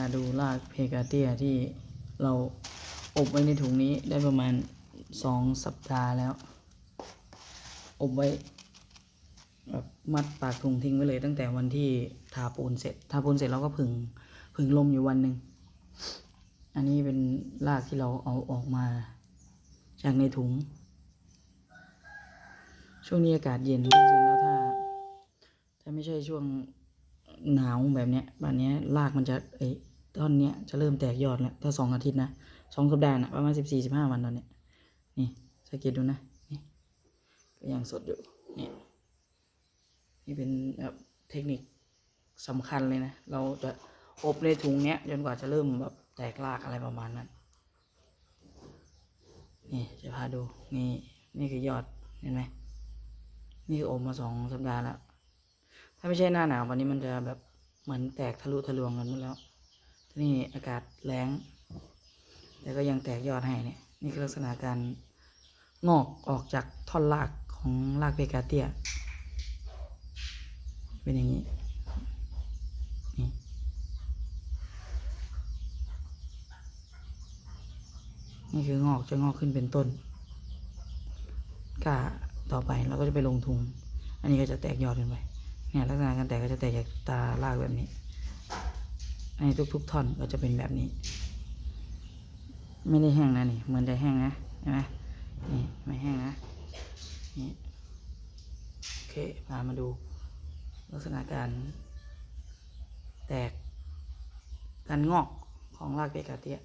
าดูรากเพกาเตียที่เราอบไว้ในถุงนี้ได้ประมาณสองสัปดาห์แล้ว อบไว้แบบมัดปากถุงทิ้งไว้เลยตั้งแต่วันที่ทาปูนเสร็จ ทาปูนเสร็จเราก็ผึ่งผึ่งลมอยู่วันหนึ่ง อันนี้เป็นรากที่เราเอาออกมาจากในถุง ช่วงนี้อากาศเย็นจริงๆแล้วถ้า ถ้าไม่ใช่ช่วง หนาวแบบเนี้ยแบบเนี้ยรากมันจะไอ้ต้นเนี้ยจะเริ่มแตกยอดแล้วถ้าสองอาทิตย์นะสองสัปดาห์นะประมาณสิบสี่สิบห้าวันตอนเนี้ยนี่สังเกตดูนะนี่ก็ยังสดอยู่นี่นี่เป็นแบบเทคนิคสำคัญเลยนะ เราจะอบในถุงเนี้ยจนกว่าจะเริ่มแบบแตกรากอะไรประมาณนั้นนี่จะพาดูนี่นี่คือยอดเห็นไหมนี่อบมาสองสัปดาห์แล้ว ถ้าไม่ใช่หน้าหนาววันนี้มันจะแบบเหมือนแตกทะลุทะลวงกันหมดแล้วทีนี่อากาศแรงแต่ก็ยังแตกยอดให้เนี่ยนี่คือลักษณะการงอกออกจากท่อนรากของรากเพกาเตียเป็นอย่างนี้นี่นี่คืองอกจะงอกขึ้นเป็นต้นก้าต่อไปเราก็จะไปลงทุนอันนี้ก็จะแตกยอดขึ้นไป เนี่ยลักษณะการแตกก็จะแตกจากตารากแบบนี้ ในทุกๆท่อนก็จะเป็นแบบนี้ ไม่ได้แห้งนะนี่เหมือนจะแห้งนะใช่ไหมนี่ไม่แห้งนะนี่โอเคพามาดู ลักษณะการแตกการงอกของรากเบกาเตีย